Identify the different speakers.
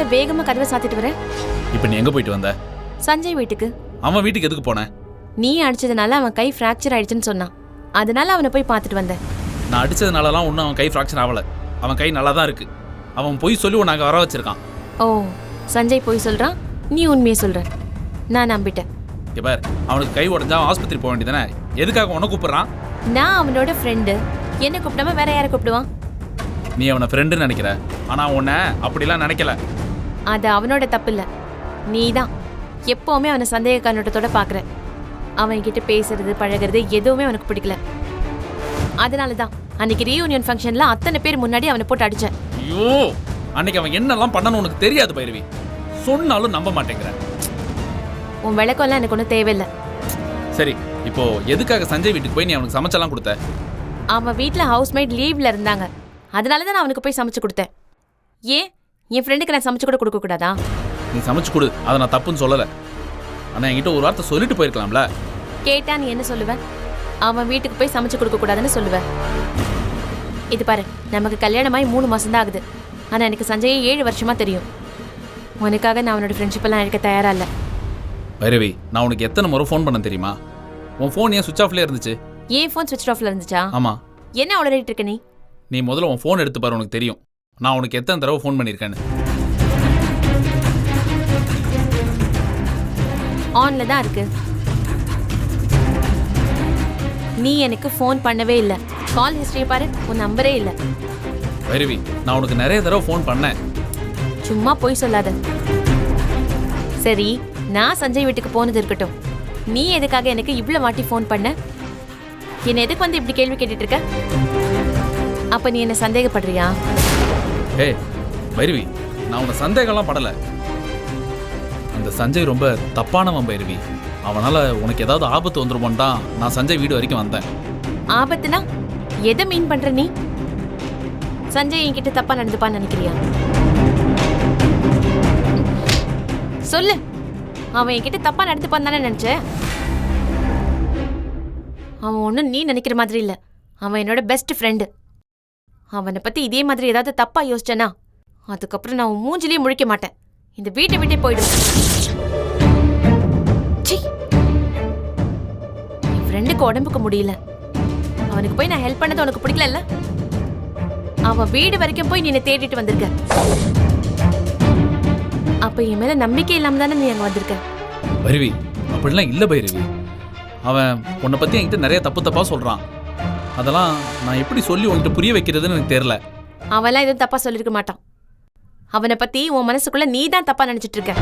Speaker 1: இவ்ளோ வேகமா கதவை சாத்திட்டு வர.
Speaker 2: இப்போ நீ எங்க போயிட்டு வந்த?
Speaker 1: சஞ்சய் வீட்டுக்கு.
Speaker 2: அவன் வீட்டுக்கு எதுக்கு போனேன்
Speaker 1: நீ அடிச்சதுனால அவன் கை ஃப்ராக்சர் ஆயிடுச்சுன்னு சொன்னான். அதனால அவனை போய் பார்த்துட்டு வந்தேன்
Speaker 2: நான் அடிச்சதுனாலலாம் ஒன்றும் அவன் கை ஃப்ராக்சர் ஆகல அவன் கை நல்லா தான் இருக்கு. அவன் போய் சொல்லி உன்னை அங்கே வர வச்சிருக்கான்.
Speaker 1: ஓ சஞ்சய் போய் சொல்றான். நீ உண்மையை சொல்ற. நான் நம்பிட்டேன்.
Speaker 2: இங்க பார் அவனுக்கு கை உடஞ்சா ஆஸ்பத்திரி போக வேண்டியதானே எதுக்காக உன்னை கூப்பிடுறான்?
Speaker 1: நான் அவனோட ஃப்ரெண்டு என்ன கூப்பிடாம வேற யாரை கூப்பிடுவான்?
Speaker 2: நீ அவனை ஃப்ரெண்டுன்னு நினைக்கிற. ஆனால் உன்னை அப்படிலாம் நினைக்கல.
Speaker 1: அது அவனோட தப்பு இல்ல நீ தான் எப்பவுமே அவனை சந்தேக கண்ணோட்டத்தோட பாக்குற. அவன் கிட்ட பேசுறது பழகுறது எதுவுமே அவனுக்கு பிடிக்கல. அதனால தான் அன்னைக்கு ரீயூனியன் ஃபங்க்ஷன்ல அத்தனை பேர் முன்னாடி அவனை போட்டு அடிச்சேன்.
Speaker 2: ஐயோ! அன்னைக்கு அவன் என்னெல்லாம் பண்ணணும் உனக்கு தெரியாது பைரவி. சொன்னாலும் நம்ப மாட்டேங்கிற.
Speaker 1: உன் விளக்கம்லாம் எனக்கு ஒன்றும் தேவையில்லை.
Speaker 2: சரி இப்போ எதுக்காக சஞ்சய் வீட்டுக்கு போய் நீ அவனுக்கு சமைச்செல்லாம் கொடுத்த?
Speaker 1: அவன் வீட்டில் ஹவுஸ்மேட் லீவ்ல இருந்தாங்க. அதனால தான் நான் அவனுக்கு போய் சமைச்சு கொடுத்தேன். ஏன்? என் ஃப்ரெண்டுக்கு நான் சமைச்சு கூட கொடுக்க கூடாதா
Speaker 2: நீ சமைச்சு கொடு. அதை நான் தப்புன்னு சொல்லலை. ஆனால் என்கிட்ட ஒரு வார்த்தை சொல்லிட்டு போயிருக்கலாம்ல?
Speaker 1: கேட்டா நீ என்ன சொல்லுவ? அவன் வீட்டுக்கு போய் சமைச்சு கொடுக்க கூடாதுன்னு சொல்லுவ. இது பாரு நமக்கு கல்யாணமாகி மூணு மாசம் தான் ஆகுது. ஆனா எனக்கு சஞ்சயை ஏழு வருஷமா தெரியும். உனக்காக நான் அவனோட ஃப்ரெண்ட்ஷிப் எல்லாம் இருக்க தயாரா இல்ல.
Speaker 2: பைரவி நான் உனக்கு எத்தனை முறை ஃபோன் பண்ண தெரியுமா? உன் ஃபோன் ஏன் சுவிச் ஆஃப்லேயே இருந்துச்சு?
Speaker 1: ஏன் ஃபோன் சுவிச் ஆஃப்ல இருந்துச்சா?
Speaker 2: ஆமாம்
Speaker 1: என்ன உளறிட்டு இருக்க நீ?
Speaker 2: நீ முதல்ல உன் ஃபோன் எடுத்து பாரு உனக்கு தெரியும். நான் உனக்கு எத்தனை தடவை ஃபோன் பண்ணியிருக்கேன்னு.
Speaker 1: ஆன்ல தான் இருக்கு. நீ எனக்கு ஃபோன் பண்ணவே இல்ல. கால் ஹிஸ்டரி பாரு உன் நம்பரே இல்ல.
Speaker 2: பைரவி நான் உனக்கு நிறைய தடவை ஃபோன் பண்ணேன்.
Speaker 1: சும்மா போய் சொல்லாத. சரி நான் சஞ்சய் வீட்டுக்கு போனது இருக்கட்டும். நீ எதுக்காக எனக்கு இவ்வளவு வாட்டி ஃபோன் பண்ண? என்ன எதுக்கு வந்து இப்படி கேள்வி கேட்டுட்டு இருக்க? அப்ப நீ என்ன சந்தேகப்படுறியா?
Speaker 2: ஏய் பைரவி நான் உன சந்தேகம்லாம் படலை. அந்த சஞ்சய் ரொம்ப தப்பானவன் பைரவி. அவனால் உனக்கு ஏதாவது ஆபத்து வந்துருமோன்னு தான் நான் சஞ்சய் வீடு வரைக்கும் வந்தேன்.
Speaker 1: ஆபத்துனா எதை மீன் பண்ணுற நீ? சஞ்சய் என்கிட்ட தப்பா நடந்துப்பான்னு நினைக்கிறியா? சொல்லு. அவன் என்கிட்ட தப்பா நடந்துப்பான்னு தானே நினைச்ச? அவன் ஒன்றும் நீ நினைக்கிற மாதிரி இல்லை. அவன் என்னோட பெஸ்ட் ஃப்ரெண்டு அவனை பத்தி இதே மாதிரி ஏதாவது தப்பா யோசிச்சேனா? அதுக்கப்புறம் நான் உன் மூஞ்சிலேயே முழிக்க மாட்டேன். இந்த வீட்டை விட்டே போயிடும் என் ஃப்ரெண்டுக்கு உடம்புக்கு முடியல. அவனுக்கு போய் நான் ஹெல்ப் பண்ணது உனக்கு பிடிக்கல அவன் வீடு வரைக்கும் போய் நீ என்னை தேடிட்டு வந்திருக்க. அப்ப என் மேல நம்பிக்கை இல்லாம தானே நீ அங்க வந்திருக்க?
Speaker 2: பைரவி அப்படிலாம் இல்லை பைரவி. அவன் உன்னை பற்றி என்கிட்ட நிறைய தப்பு தப்பாக சொல்கிறான் அதெல்லாம் நான் எப்படி சொல்லி உன்கிட்ட புரிய வைக்கிறதுன்னு எனக்கு தெரில
Speaker 1: அவன்லாம் எதுவும் தப்பா சொல்லியிருக்க மாட்டான். அவனை பத்தி உன் மனசுக்குள்ள நீ தான் தப்பா நினைச்சிட்டு இருக்க.